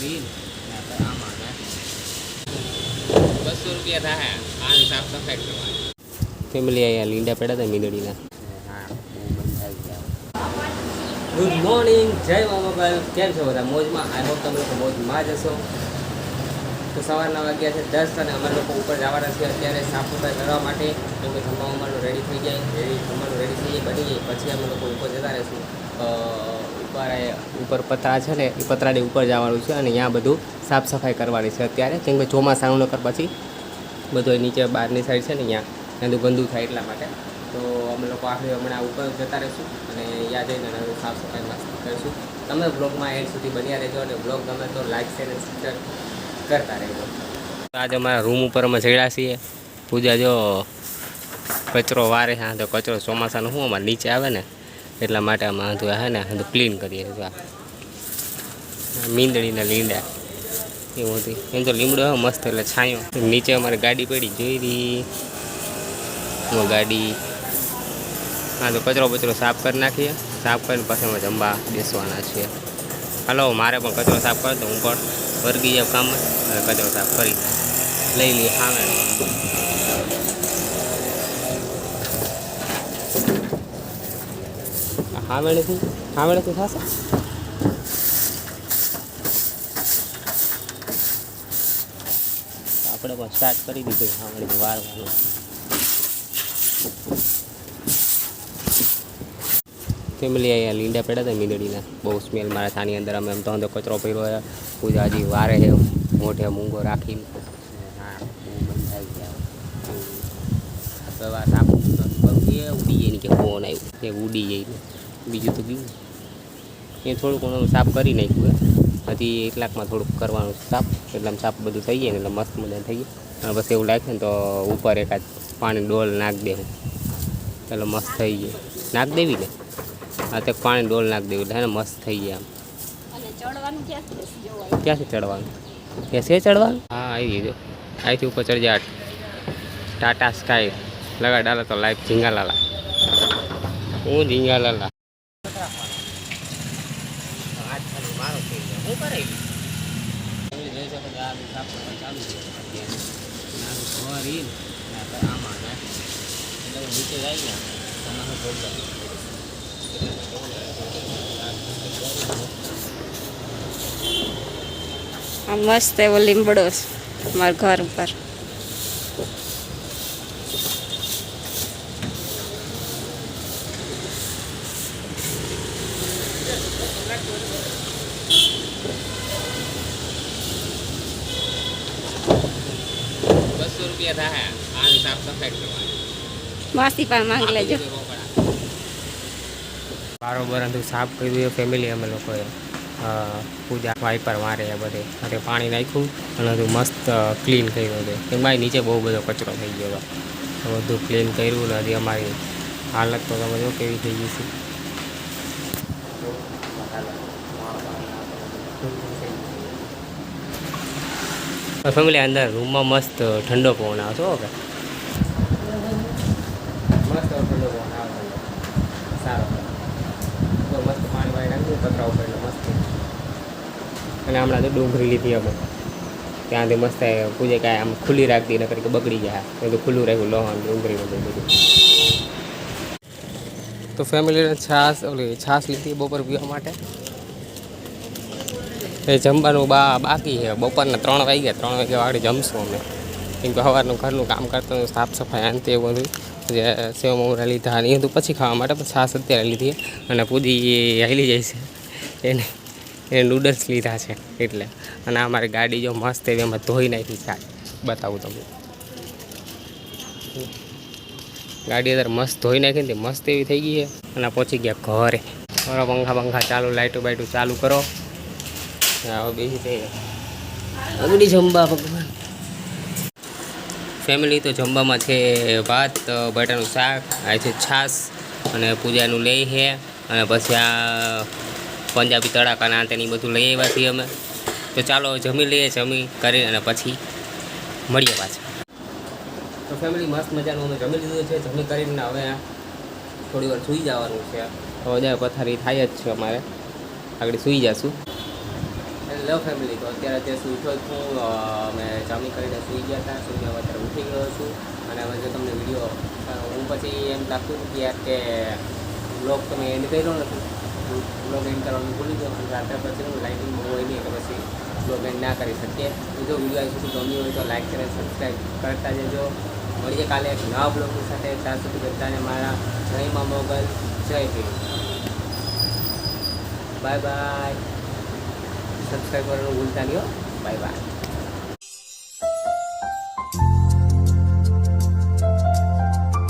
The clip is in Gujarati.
રીલ આમાં બસો રૂપિયા થાય આની સાફ સફાઈ કરવાની ફેમિલી અહીંયા લીંડા પડ્યા હતા મીંદડીના હા બહુ બંધાઈ ગયા ગુડ મોર્નિંગ જય મોબાઈલ કેમ છો બધા મોજમાં આઈ હોપ તમે લોકો મોજમાં જ હશો તો સવારના વાગ્યા છે દસ અને અમારે લોકો ઉપર જવાના છીએ અત્યારે સાફ સફાઈ કરવા માટે કેમ કે જમવા અમારું રેડી થઈ જાય રેડી જમવાનું રેડી થઈ જાય બની જાય પછી અમે લોકો ઉપર જતા રહીશું અ, ઉપર ઉપર પતરા છે ને, એ પતરાની ઉપર જવાનું છે અને ત્યાં બધું સાફ સફાઈ કરવાની છે અત્યારે. કેમ કે ચોમાસાનું નકર પછી બધું નીચે બહારની સાઈડ છે ને ત્યાં ત્યાં ગંદુ થાય એટલા માટે. તો અમે લોકો આખરે હમણાં ઉપર જતા રહીશું અને યાદ જઈને સાફ સફાઈ કરીશું. તમે બ્લોગમાં એન્ડ સુધી બન્યા રહેજો અને બ્લોગ ગમે તો લાઈક, શેર અને સબસ્ક્રાઈબ કરતા રહેજો. આજે અમારા રૂમ ઉપર અમે ચડ્યા છીએ. પૂજા જો કચરો વારે હા તો કચરો ચોમાસાનો શું અમારે નીચે આવે ને? એટલા માટે આમાં હતું હે ને આધું ક્લીન કરીએ છીએ, આ મીંદડીના લીંડા એવું હતું એમ તો લીમડો હા, મસ્ત એટલે છાંયો. નીચે અમારે ગાડી પડી જોઈ રહી ગાડી. હા તો કચરો બચરો સાફ કરી નાખીએ. સાફ કરીને પછી અમે જમવા બેસવાના છીએ. હાલો, મારે પણ કચરો સાફ કરો તો હું પણ વર્ગી જાઉં કામ કચરો સાફ કરી લઈ લઈએ સામે હામેળેથી હામેળેથી થશે? આપણે પણ સ્ટાર્ટ કરી દીધું હામેળેથી વારવાનું ફેમિલી અહીંયા લીંડા પડ્યા હતા મીંદડીના બહુ સ્મેલ મારે થાની અંદર. અમે એમ તો અંદર કચરો પડ્યો હોય. પૂજા હજી વારે છે. મોઢે મૂંગો રાખીને. એ ઉડી જાય ને કે ફોન આવ્યું. એ ઉડી જાય. બીજું તો ગયું એ થોડુંક ઘણું સાફ કરી નાખ્યું હે. હજી એક લાખમાં થોડુંક કરવાનું છે સાફ. એટલે આમ સાફ બધું થઈ જાય ને એટલે મસ્ત મજા થઈ જાય. અને પછી એવું લાગે ને તો ઉપર એકાદ પાણી ડોલ નાખ દેવું એટલે મસ્ત થઈ જાય. નાખ દેવી ને હા તે પાણી ડોલ નાખ દેવું. એટલે હે ને મસ્ત થઈ જાય આમ. અને ચડવાનું ક્યાંથી જોવાય ક્યાંથી ચડવાનું? ત્યાં છે ચડવાનું? હા આવી ગયો અહીંથી ઉપર ચડી જાય ટાટા સ્કાય. લગા ડાલા તો લાઈફ ઝીંગા લાલા હું ઝીંગા લાલા નીચે જાય ને પ્રોબ્લેમ આ મસ્ત એવો લીમડો છે મારા ઘર ઉપર. રૂપિયા થાય આની સાફ સફાઈ કરવાની માસી પણ માંગ લેજો બારોબર બધું સાફ કર્યું એ ફેમિલી અમે લોકોએ પૂજા વાઇપર મારે એ બધે અને પાણી નાખ્યું અને બધું મસ્ત ક્લીન કર્યું હતું એમાં નીચે બહુ બધો કચરો થઈ ગયો હતો. તો બધું ક્લીન કર્યું ને હજી અમારી હાલત તો તમે જો કેવી થઈ ગઈ છે. ફેમિલી અંદર રૂમમાં મસ્ત ઠંડો પવન આવતો ઓકે મસ્ત ઠંડો પવન આવે સારો. મસ્ત પાણી વાળી નાખ્યું કચરા ઉપર મસ્ત. અને હમણાં તો ડુંગળી લીધી અમે. ત્યાંથી મસ્ત પૂજે કાંઈ આમ ખુલ્લી રાખતી નકર કે બગડી જાય. એ તો ખુલ્લું રાખ્યું, લોહન ડુંગળી બધું બધું. તો ફેમિલીને છાશ, ઓલી છાશ લીધી, બપોર પીવા માટે. એ જમવાનું બા બાકી છે. બપોરના ત્રણ વાગ્યા ત્રણ વાગ્યા વાળી જમશું અમે. કેમ કે સવારનું ઘરનું કામ કરતા સાફ સફાઈ અંતે એવું બધું. જે સેવ મમરા લીધા એ બધું પછી ખાવા માટે પણ છાસ અત્યારે લીધી અને પૂદી હાલી જાય છે. એને એને નૂડલ્સ લીધા છે એટલે. અને અમારી ગાડી જો મસ્ત એવી એમાં ધોઈ નાખી છે. બતાવું તમને. ગાડી અત્યારે મસ્ત ધોઈ નાખી ને મસ્ત એવી થઈ ગઈ છે. અને પહોંચી ગયા ઘરે. પંખા પંખા ચાલુ લાઇટો બાઇટો ચાલુ કરો. હવે બેસી થઈ અગડી જમવા ભગવાન. ફેમિલી તો જમવામાં છે ભાત બટાનું શાક આ છે છાશ અને પૂજાનું લઈ છે. અને પછી આ પંજાબી તડાકા ના તેની બધું લઈ આવ્યા છીએ અમે. તો ચાલો જમી લઈએ જમી કરી અને પછી મળીએ પાછા. તો ફેમિલી મસ્ત મજાનું અમે જમી લીધું છે જમી કરીને હવે થોડી વાર સૂઈ જવાનું છે. જાય પથારી થાય જ છે અમારે. આગળ સૂઈ જશું. હેલો ફેમિલી તો અત્યારે અત્યારે સૂઈ છું. હું અ, મેં જામી કરીને સૂઈ ગયા હતા. સૂઈને હવે અત્યારે ઉઠી ગયો છું. અને હવે જો તમને વીડિયો હું પછી એમ લાગતું હતું કે યાર કે બ્લોગ તમે એન્ડ કર્યો નથી. બ્લોગ એન્ડ કરવાનું ભૂલી ગયો. અને રાત્રે પછી હું લાઇટિંગ બહુ હોય નહીં એટલે પછી બ્લોગ એન્ડ ના કરી શકીએ. તો જો વીડિયો આવી સુધી ગમ્યું હોય તો લાઈક કરે સબસ્ક્રાઈબ કરતા જજો. મળીએ કાલે એક નવા બ્લોગની સાથે. ત્યાં સુધી બધાને મારા જય મા મોગલ. જય ભીમ. બાય બાય સબસ્ક્રાઈબ કરવાનું ભૂલતા નહીં હો બાય બાય